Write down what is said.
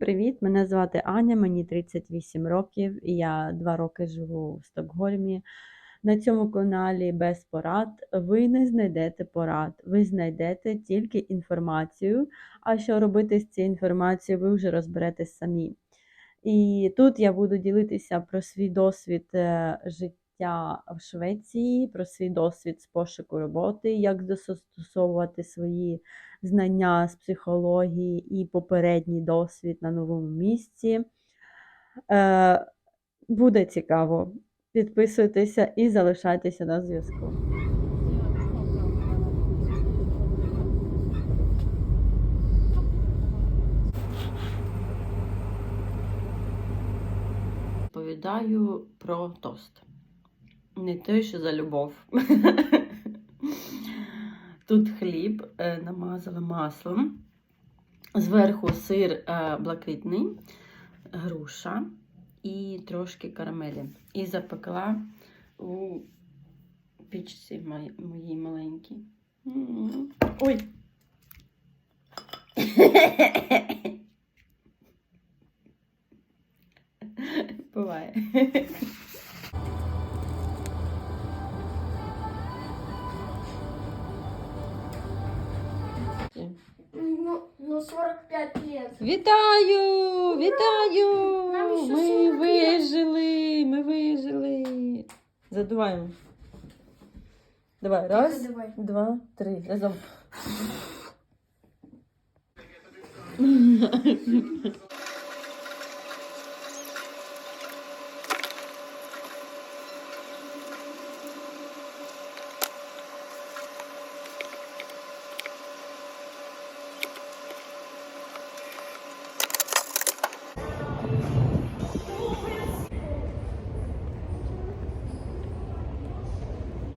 Привіт, мене звати Аня, мені 38 років, і я два роки живу в Стокгольмі. На цьому каналі без порад ви не знайдете порад, ви знайдете тільки інформацію. А що робити з цією інформацією, ви вже розберетесь самі. І тут я буду ділитися про свій досвід е, життя в Швеції, про свій досвід з пошуку роботи, як застосовувати свої знання з психології і попередній досвід на новому місці. Е, буде цікаво. Підписуйтеся і залишайтеся на зв'язку. Повідаю про тост. Не те, що за любов. Тут хліб е, намазала маслом. Зверху сир е, блакитний, груша і трошки карамелі. І запекла у пічці моїй маленькій. Ой! Буває. Ну, ну 45 лет. Вітаю! Вітаю! Нам ще Ми 40 вижили! Ми вижили! Задуваємо. Давай, раз, Давай. два, три. Разом.